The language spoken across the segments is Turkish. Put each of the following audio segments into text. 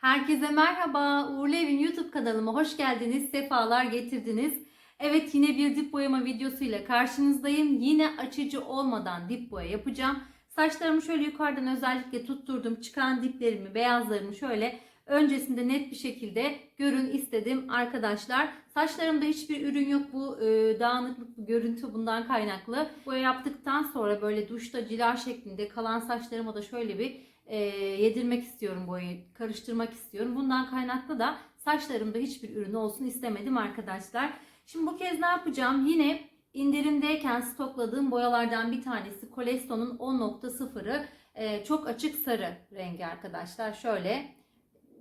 Herkese merhaba. Uğurlu Evin YouTube kanalıma hoş geldiniz. Sefalar getirdiniz. Evet yine bir dip boyama videosuyla karşınızdayım. Yine açıcı olmadan dip boya yapacağım. Saçlarımı şöyle yukarıdan özellikle tutturdum. Çıkan diplerimi, beyazlarımı şöyle öncesinde net bir şekilde görün istedim arkadaşlar. Saçlarımda hiçbir ürün yok. Bu e, dağınıklık, bu görüntü bundan kaynaklı. Boya yaptıktan sonra böyle duşta cila şeklinde kalan saçlarıma da şöyle bir e, yedirmek istiyorum boyayı, karıştırmak istiyorum. Bundan kaynaklı da saçlarımda hiçbir ürün olsun istemedim arkadaşlar. Şimdi bu kez ne yapacağım? Yine indirimdeyken stokladığım boyalardan bir tanesi Coleston'un 10.0'ı e, çok açık sarı rengi arkadaşlar. Şöyle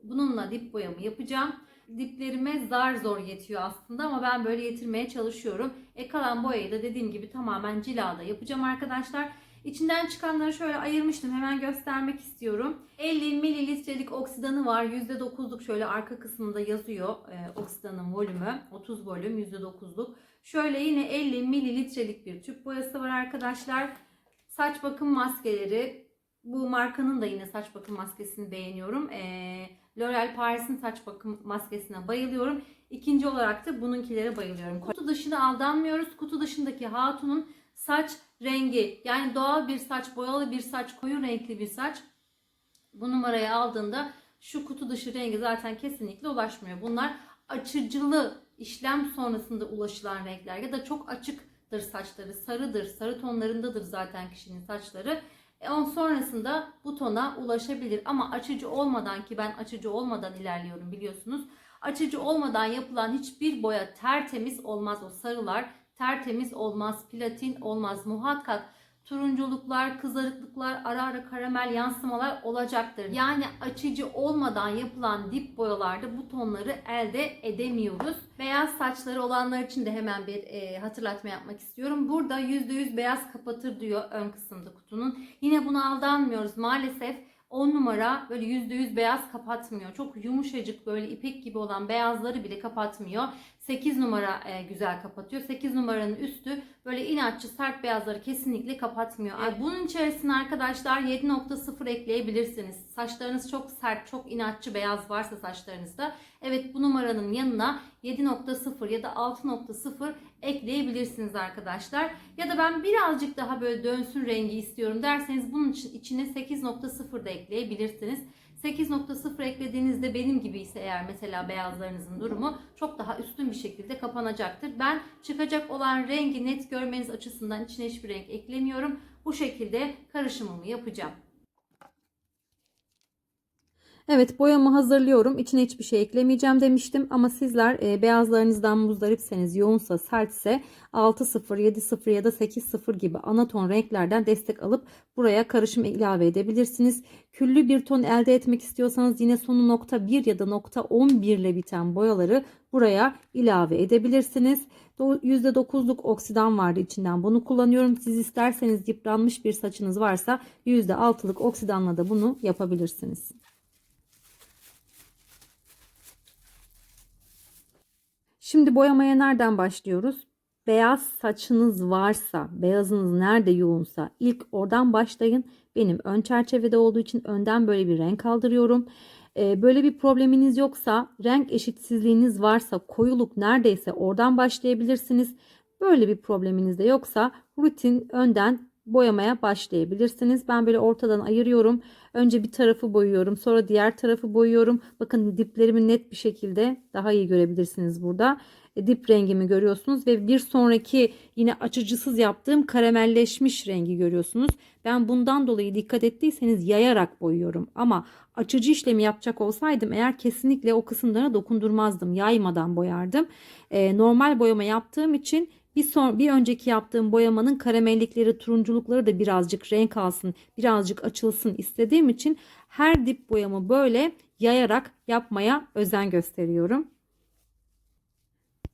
bununla dip boyamı yapacağım. Diplerime zar zor yetiyor aslında ama ben böyle yetirmeye çalışıyorum. E kalan boyayı da dediğim gibi tamamen cilada yapacağım arkadaşlar. İçinden çıkanları şöyle ayırmıştım. Hemen göstermek istiyorum. 50 mililitrelik oksidanı var. %9'luk şöyle arka kısmında yazıyor. E, oksidanın volümü. 30 volüm %9'luk. Şöyle yine 50 mililitrelik bir tüp boyası var arkadaşlar. Saç bakım maskeleri. Bu markanın da yine saç bakım maskesini beğeniyorum. E, L'Oreal Paris'in saç bakım maskesine bayılıyorum. İkinci olarak da bununkilere bayılıyorum. Kutu dışına aldanmıyoruz. Kutu dışındaki hatunun saç rengi yani doğal bir saç, boyalı bir saç, koyu renkli bir saç bu numarayı aldığında şu kutu dışı rengi zaten kesinlikle ulaşmıyor. Bunlar açıcılı işlem sonrasında ulaşılan renkler ya da çok açıktır saçları, sarıdır, sarı tonlarındadır zaten kişinin saçları. E on sonrasında bu tona ulaşabilir ama açıcı olmadan ki ben açıcı olmadan ilerliyorum biliyorsunuz. Açıcı olmadan yapılan hiçbir boya tertemiz olmaz o sarılar tertemiz olmaz, platin olmaz. Muhakkak turunculuklar, kızarıklıklar, ara ara karamel yansımalar olacaktır. Yani açıcı olmadan yapılan dip boyalarda bu tonları elde edemiyoruz. Beyaz saçları olanlar için de hemen bir e, hatırlatma yapmak istiyorum. Burada %100 beyaz kapatır diyor ön kısımda kutunun. Yine buna aldanmıyoruz maalesef. 10 numara böyle %100 beyaz kapatmıyor. Çok yumuşacık böyle ipek gibi olan beyazları bile kapatmıyor. 8 numara e, güzel kapatıyor. 8 numaranın üstü böyle inatçı sert beyazları kesinlikle kapatmıyor. E, bunun içerisine arkadaşlar 7.0 ekleyebilirsiniz. Saçlarınız çok sert, çok inatçı beyaz varsa saçlarınızda evet bu numaranın yanına 7.0 ya da 6.0 ekleyebilirsiniz arkadaşlar. Ya da ben birazcık daha böyle dönsün rengi istiyorum derseniz bunun için içine 8.0 da ekleyebilirsiniz. 8.0 eklediğinizde benim gibi ise eğer mesela beyazlarınızın durumu çok daha üstün bir şekilde kapanacaktır. Ben çıkacak olan rengi net görmeniz açısından içine hiçbir renk eklemiyorum. Bu şekilde karışımımı yapacağım. Evet boyamı hazırlıyorum. İçine hiçbir şey eklemeyeceğim demiştim. Ama sizler e, beyazlarınızdan muzdaripseniz, yoğunsa, sertse 6-0, 7-0 ya da 8-0 gibi ana ton renklerden destek alıp buraya karışım ilave edebilirsiniz. Küllü bir ton elde etmek istiyorsanız yine sonu nokta 1 ya da nokta 11 ile biten boyaları buraya ilave edebilirsiniz. %9'luk oksidan vardı içinden bunu kullanıyorum. Siz isterseniz yıpranmış bir saçınız varsa %6'lık oksidanla da bunu yapabilirsiniz. Şimdi boyamaya nereden başlıyoruz? Beyaz saçınız varsa, beyazınız nerede yoğunsa ilk oradan başlayın. Benim ön çerçevede olduğu için önden böyle bir renk kaldırıyorum. Ee, böyle bir probleminiz yoksa, renk eşitsizliğiniz varsa, koyuluk neredeyse oradan başlayabilirsiniz. Böyle bir probleminiz de yoksa rutin önden boyamaya başlayabilirsiniz. Ben böyle ortadan ayırıyorum. Önce bir tarafı boyuyorum. Sonra diğer tarafı boyuyorum. Bakın diplerimi net bir şekilde daha iyi görebilirsiniz burada. E, dip rengimi görüyorsunuz ve bir sonraki yine açıcısız yaptığım karamelleşmiş rengi görüyorsunuz. Ben bundan dolayı dikkat ettiyseniz yayarak boyuyorum. Ama açıcı işlemi yapacak olsaydım eğer kesinlikle o kısımlara dokundurmazdım. Yaymadan boyardım. E, normal boyama yaptığım için bir, son, bir önceki yaptığım boyamanın karamellikleri, turunculukları da birazcık renk alsın, birazcık açılsın istediğim için her dip boyamı böyle yayarak yapmaya özen gösteriyorum.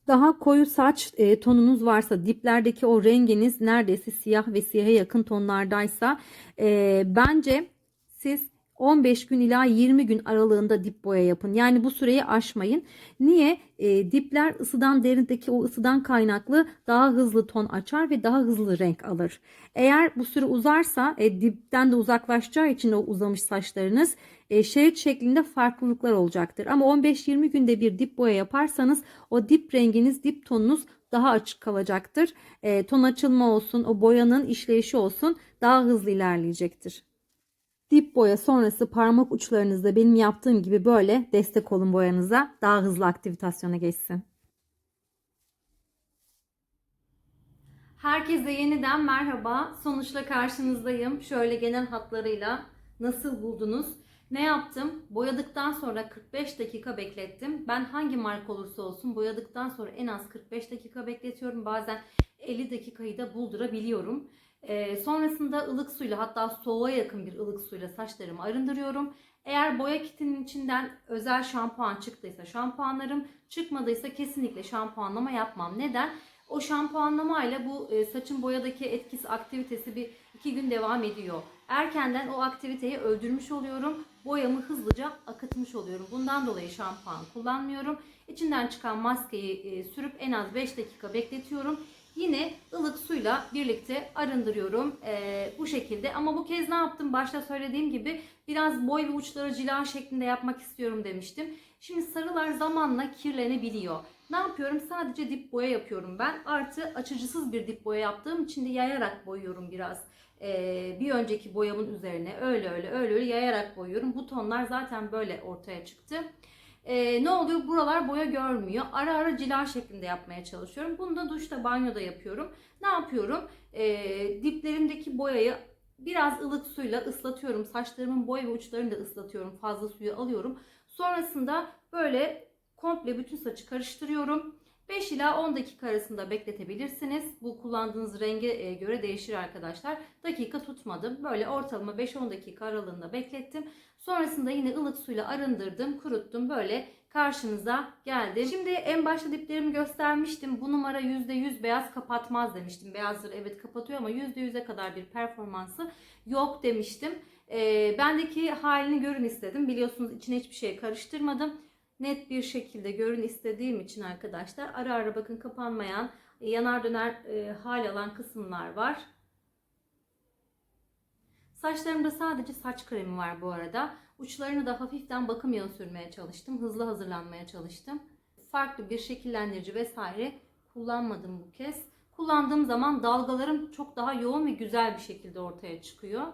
Daha koyu saç e, tonunuz varsa diplerdeki o renginiz neredeyse siyah ve siyaha yakın tonlardaysa e, bence siz 15 gün ila 20 gün aralığında dip boya yapın. Yani bu süreyi aşmayın. Niye? E, dipler ısıdan derindeki o ısıdan kaynaklı daha hızlı ton açar ve daha hızlı renk alır. Eğer bu süre uzarsa e, dipten de uzaklaşacağı için o uzamış saçlarınız e, şerit şeklinde farklılıklar olacaktır. Ama 15-20 günde bir dip boya yaparsanız o dip renginiz, dip tonunuz daha açık kalacaktır. E, ton açılma olsun, o boyanın işleyişi olsun daha hızlı ilerleyecektir. Dip boya sonrası parmak uçlarınızda benim yaptığım gibi böyle destek olun boyanıza daha hızlı aktivitasyona geçsin. Herkese yeniden merhaba. Sonuçla karşınızdayım. Şöyle genel hatlarıyla nasıl buldunuz? Ne yaptım? Boyadıktan sonra 45 dakika beklettim. Ben hangi marka olursa olsun boyadıktan sonra en az 45 dakika bekletiyorum. Bazen 50 dakikayı da buldurabiliyorum. Ee, sonrasında ılık suyla hatta soğuğa yakın bir ılık suyla saçlarımı arındırıyorum. Eğer boya kitinin içinden özel şampuan çıktıysa şampuanlarım, çıkmadıysa kesinlikle şampuanlama yapmam. Neden? O şampuanlamayla bu e, saçın boyadaki etkisi, aktivitesi bir iki gün devam ediyor. Erkenden o aktiviteyi öldürmüş oluyorum. Boyamı hızlıca akıtmış oluyorum. Bundan dolayı şampuan kullanmıyorum. İçinden çıkan maskeyi e, sürüp en az 5 dakika bekletiyorum. Yine ılık suyla birlikte arındırıyorum ee, bu şekilde. Ama bu kez ne yaptım? Başta söylediğim gibi biraz boy ve uçları cila şeklinde yapmak istiyorum demiştim. Şimdi sarılar zamanla kirlenebiliyor. Ne yapıyorum? Sadece dip boya yapıyorum ben. Artı açıcısız bir dip boya yaptığım için de yayarak boyuyorum biraz. Ee, bir önceki boyamın üzerine öyle öyle öyle öyle yayarak boyuyorum. Bu tonlar zaten böyle ortaya çıktı. Ee, ne oluyor? Buralar boya görmüyor. Ara ara cila şeklinde yapmaya çalışıyorum. Bunu da duşta, banyoda yapıyorum. Ne yapıyorum? Ee, diplerimdeki boyayı biraz ılık suyla ıslatıyorum. Saçlarımın boy ve uçlarını da ıslatıyorum. Fazla suyu alıyorum. Sonrasında böyle komple bütün saçı karıştırıyorum. 5 ila 10 dakika arasında bekletebilirsiniz. Bu kullandığınız renge e, göre değişir arkadaşlar. Dakika tutmadım. Böyle ortalama 5-10 dakika aralığında beklettim. Sonrasında yine ılık suyla arındırdım, kuruttum. Böyle karşınıza geldim. Şimdi en başta diplerimi göstermiştim. Bu numara %100 beyaz kapatmaz demiştim. Beyazları evet kapatıyor ama %100'e kadar bir performansı yok demiştim. E, bendeki halini görün istedim. Biliyorsunuz içine hiçbir şey karıştırmadım net bir şekilde görün istediğim için arkadaşlar ara ara bakın kapanmayan yanar döner e, hal alan kısımlar var. Saçlarımda sadece saç kremi var bu arada. Uçlarını da hafiften bakım yağı sürmeye çalıştım. Hızlı hazırlanmaya çalıştım. Farklı bir şekillendirici vesaire kullanmadım bu kez. Kullandığım zaman dalgalarım çok daha yoğun ve güzel bir şekilde ortaya çıkıyor.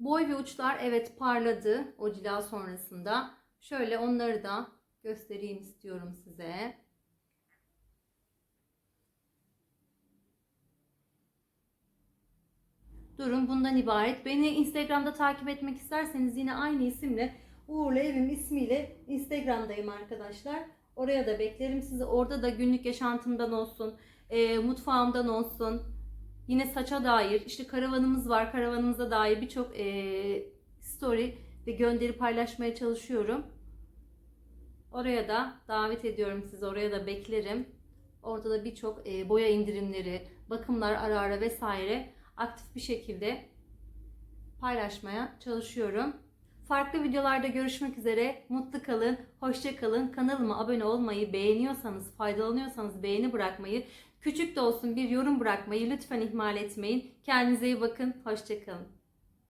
Boy ve uçlar evet parladı o cila sonrasında. Şöyle onları da göstereyim istiyorum size. Durum bundan ibaret. Beni Instagram'da takip etmek isterseniz yine aynı isimle Uğurlu Evim ismiyle Instagram'dayım arkadaşlar. Oraya da beklerim sizi. Orada da günlük yaşantımdan olsun, e, mutfağımdan olsun, yine saça dair, işte karavanımız var. Karavanımıza dair birçok e, story ve gönderi paylaşmaya çalışıyorum. Oraya da davet ediyorum sizi. Oraya da beklerim. Orada da birçok e, boya indirimleri, bakımlar ara ara vesaire aktif bir şekilde paylaşmaya çalışıyorum. Farklı videolarda görüşmek üzere. Mutlu kalın, hoşça kalın. Kanalıma abone olmayı, beğeniyorsanız, faydalanıyorsanız beğeni bırakmayı, küçük de olsun bir yorum bırakmayı lütfen ihmal etmeyin. Kendinize iyi bakın, hoşça kalın.